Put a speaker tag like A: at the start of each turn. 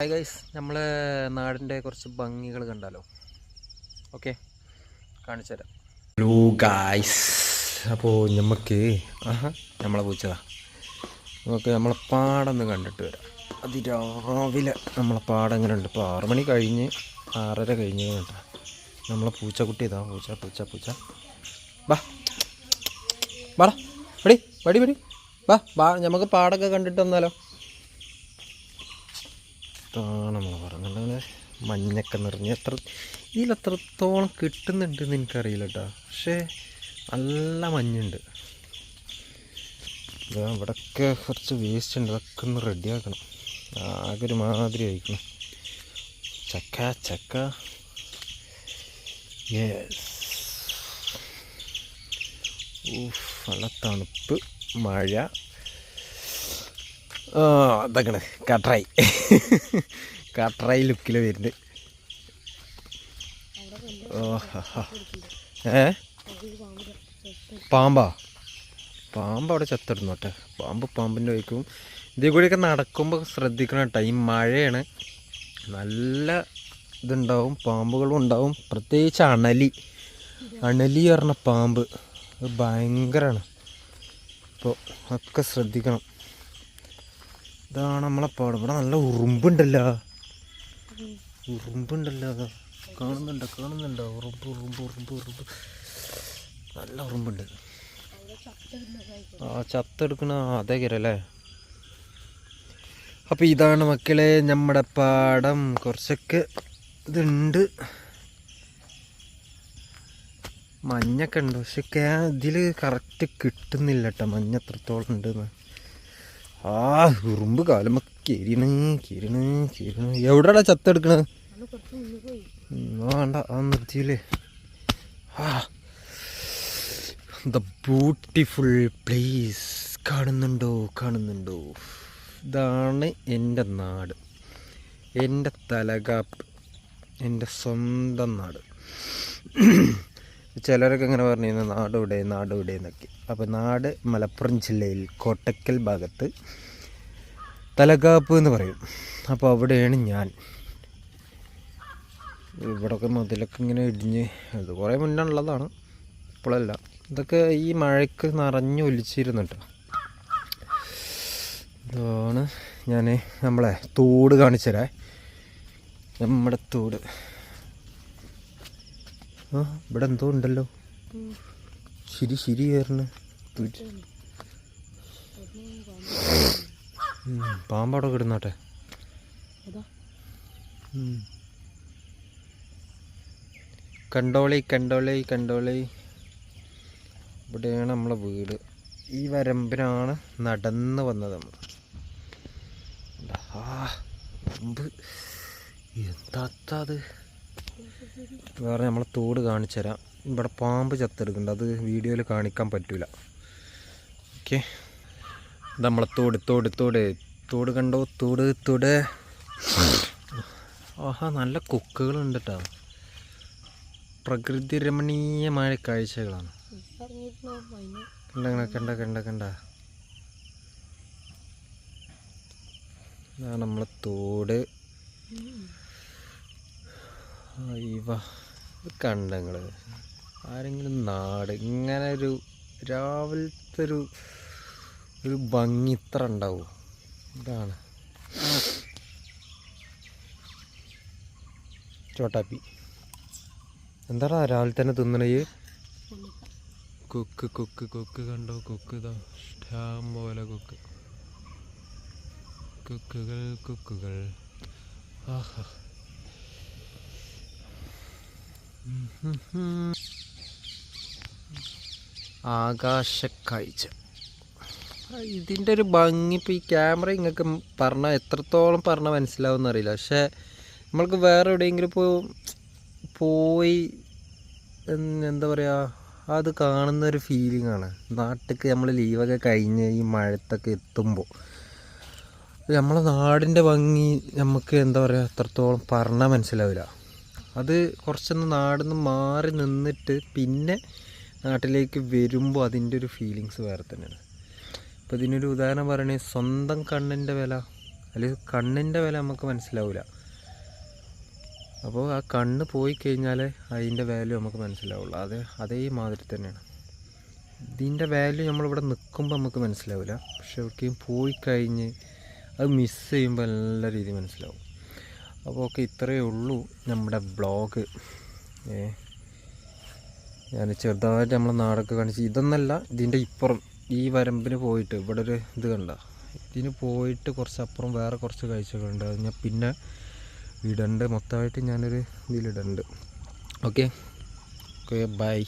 A: Hi guys നമ്മൾ നാടിന്റെ കുറച്ച് ഭംഗികൾ കണ്ടാലോ? ഓക്കെ കാണിച്ചു തരാം. ഹലോ ഗായ്സ് അപ്പോൾ നമുക്ക് ആഹാ നമ്മളെ പൂച്ചതാ. നമുക്ക് നമ്മളെ പാടൊന്ന് കണ്ടിട്ട് വരാം. അതിരാവിലെ നമ്മളെ പാടം എങ്ങനെ ഉണ്ട്. ഇപ്പോൾ ആറ് മണി കഴിഞ്ഞ് ആറര കഴിഞ്ഞ് കേട്ടോ നമ്മളെ പൂച്ചക്കുട്ടി ഇതാ പൂച്ച പൂച്ച പൂച്ച. ബാ ബാടാ വടി വടി പടി ബാ ബാ നമുക്ക് പാടൊക്കെ കണ്ടിട്ട് വന്നാലോ. ഇതാണ് നമ്മൾ പറഞ്ഞത്. മഞ്ഞൊക്കെ നിറഞ്ഞ് എത്ര ഇതിലെത്രത്തോളം കിട്ടുന്നുണ്ടെന്ന് എനിക്കറിയില്ല കേട്ടോ പക്ഷേ നല്ല മഞ്ഞുണ്ട്. ഇവിടെയൊക്കെ കുറച്ച് വേസ്റ്റ് ഉണ്ട്. അതൊക്കെ ഒന്ന് റെഡിയാക്കണം ആകെ ഒരു മാതിരി ആയിരിക്കണം. ചക്ക ചക്ക. യെസ് നല്ല തണുപ്പ് മഴ. അതൊക്കെയാണ് കട്രായി കട്രായി ലുക്കിൽ വരുന്നുണ്ട്. ഏ? പാമ്പാ? പാമ്പ് അവിടെ ചത്തിടുന്നു കേട്ടോ. പാമ്പ് പാമ്പിന്റെ വയ്ക്കും ഇതേ കൂടിയൊക്കെ നടക്കുമ്പോൾ ശ്രദ്ധിക്കണം കേട്ടോ. ഈ മഴയാണ്. നല്ല ഇതുണ്ടാവും. പാമ്പുകളും ഉണ്ടാവും. പ്രത്യേകിച്ച് അണലി. അണലി പറഞ്ഞ പാമ്പ്. ഭയങ്കരമാണ്. അപ്പോൾ ഒക്കെ ശ്രദ്ധിക്കണം. ഇതാണ് നമ്മളെ പാടം. ഇവിടെ നല്ല ഉറുമ്പുണ്ടല്ലോ. ഉറുമ്പുണ്ടല്ലോ കാണുന്നുണ്ടോ കാണുന്നുണ്ടോ. ഉറുമ്പ് ഉറുമ്പ് ഉറുമ്പ് ഉറുമ്പ്. നല്ല ഉറുമ്പുണ്ട്. ആ ചത്തെടുക്കണ അതേ കരല്ലേ അപ്പോൾ ഇതാണ് മക്കളെ നമ്മുടെ പാടം. കുറച്ചൊക്കെ ഇതുണ്ട്. മഞ്ഞൊക്കെ ഉണ്ട്. പക്ഷെ ഇതിൽ കറക്റ്റ് കിട്ടുന്നില്ല കേട്ടോ. മഞ്ഞ എത്രത്തോളം ഉണ്ടെന്ന്. ആ ഉറുമ്പ് കാലുമ്പോ കിരിണ് കിരിണ് കിരിണ് എവിടെടാ ചത്തെടുക്കണ? വേണ്ട ആ നിർത്തിയില്ലേ? ആ. ദ ബ്യൂട്ടിഫുൾ പ്ലേസ് കാണുന്നുണ്ടോ? കാണുന്നുണ്ടോ? ഇതാണ് എന്റെ നാട്. എന്റെ തലകാപ്പ്. എന്റെ സ്വന്തം നാട്. ചിലരൊക്കെ ഇങ്ങനെ പറഞ്ഞു നാട് ഇവിടെ നാട് ഇവിടെ എന്നൊക്കെ. അപ്പോൾ നാട് മലപ്പുറം ജില്ലയിൽ കോട്ടക്കൽ ഭാഗത്ത് തലകാപ്പ് എന്ന് പറയും. അപ്പോൾ അവിടെയാണ് ഞാൻ. ഇവിടൊക്കെ മതിലൊക്കെ ഇങ്ങനെ ഇടിഞ്ഞ് അത് കുറേ മുന്നേ ഉള്ളതാണ്. ഇപ്പോഴല്ല. ഇതൊക്കെ ഈ മഴയ്ക്ക് നിറഞ്ഞു ഒലിച്ചിരുന്നു കേട്ടോ. ഇതാണ് ഞാൻ നമ്മളെ തോട് കാണിച്ചു തരാം നമ്മുടെ തോട്. ആ ഇവിടെ എന്തോ ഉണ്ടല്ലോ. ശരി ശരി കയറണ് പാമ്പവിടെ കിടന്നോട്ടെ. കണ്ടോളി കണ്ടോളി കണ്ടോളി. ഇവിടെയാണ് നമ്മളെ വീട്. ഈ വരമ്പിനാണ് നടന്ന് വന്നത് നമ്മൾ ആ വരമ്പ് എന്താ അത്? വേറെ നമ്മൾ തോട് കാണിച്ചു തരാം. ഇവിടെ പാമ്പ് ചത്തെടുക്കുന്നുണ്ട്. അത് വീഡിയോയിൽ കാണിക്കാൻ പറ്റൂല. ഓക്കെ. നമ്മളെ തോട് തോട് തോട്. തോട് കണ്ടോ? തോട് തോട്. ആഹാ നല്ല കൊക്കുകളുണ്ട് കേട്ടോ പ്രകൃതി രമണീയമായ കാഴ്ചകളാണ്. കണ്ട കണ്ട കണ്ട കണ്ട? നമ്മളെ തോട്. അയ്യവ കണ്ട നിങ്ങൾ ആരെങ്കിലും നാട് ഇങ്ങനെ ഒരു രാവിലത്തെ ഒരു ഒരു ഭംഗി ഇത്ര ഉണ്ടാവും? ഇതാണ്. ചോട്ടാപ്പി. എന്താടാ രാവിലെ തന്നെ തിന്നണേ? കൊക്ക് കൊക്ക് കൊക്ക് കണ്ടോ? കൊക്ക് ഇതാ ഇഷ്ടം പോലെ കൊക്ക്. കൊക്കുകൾ കൊക്കുകൾ. ആഹാ. ആകാശക്കാഴ്ച ഇതിന്റെ ഒരു ഭംഗി ഇപ്പോൾ ഈ ക്യാമറ നിങ്ങൾക്ക് പറഞ്ഞാൽ എത്രത്തോളം പറഞ്ഞാൽ മനസ്സിലാവുമെന്ന് അറിയില്ല. പക്ഷേ നമ്മൾക്ക് വേറെ എവിടെയെങ്കിലും ഇപ്പോൾ പോയി എന്താ പറയുക അത് കാണുന്ന ഒരു ഫീലിംഗ് ആണ്. നാട്ടിലേക്ക് നമ്മൾ ലീവൊക്കെ കഴിഞ്ഞ് ഈ മഴത്തൊക്കെ എത്തുമ്പോൾ നമ്മളെ നാടിന്റെ ഭംഗി നമുക്ക് എന്താ പറയുക എത്രത്തോളം പറഞ്ഞാൽ മനസ്സിലാവില്ല. അത് കുറച്ചൊന്ന് നാടിൽ നിന്ന് മാറി നിന്നിട്ട് പിന്നെ നാട്ടിലേക്ക് വരുമ്പോൾ അതിന്റെ ഒരു ഫീലിങ്സ് വേറെ തന്നെയാണ്. ഇപ്പോൾ ഇതിനൊരു ഉദാഹരണം പറയണേ സ്വന്തം കണ്ണിന്റെ വില അല്ലെങ്കിൽ കണ്ണിന്റെ വില നമുക്ക് മനസ്സിലാവില്ല അപ്പോൾ ആ കണ്ണ് പോയി കഴിഞ്ഞാൽ അതിന്റെ വാല്യൂ നമുക്ക് മനസ്സിലാവുള്ളൂ. അത് അതേ മാതിരി തന്നെയാണ്. ഇതിന്റെ വാല്യൂ നമ്മളിവിടെ നിൽക്കുമ്പോൾ നമുക്ക് മനസ്സിലാവില്ല പക്ഷെ എവിടേക്കും പോയി കഴിഞ്ഞ് അത് മിസ് ചെയ്യുമ്പോൾ നല്ല രീതിയിൽ മനസ്സിലാവും. അപ്പോൾ ഓക്കെ ഇത്രയേ ഉള്ളൂ നമ്മുടെ ബ്ലോഗ് ഏ ഞാൻ ചെറുതായിട്ട് നമ്മൾ നാടൊക്കെ കാണിച്ച് ഇതൊന്നല്ല ഇതിന്റെ ഇപ്പുറം ഈ വരമ്പിന് പോയിട്ട് ഇവിടെ ഒരു ഇത് കണ്ട. ഇതിന് പോയിട്ട് കുറച്ച് അപ്പുറം വേറെ കുറച്ച് കാഴ്ചകളുണ്ട് അത് ഞാൻ പിന്നെ ഇടണ്ട്. മൊത്തമായിട്ട് ഞാനൊരു ഇതിലിടണ്ട്. ഓക്കെ. Okay bye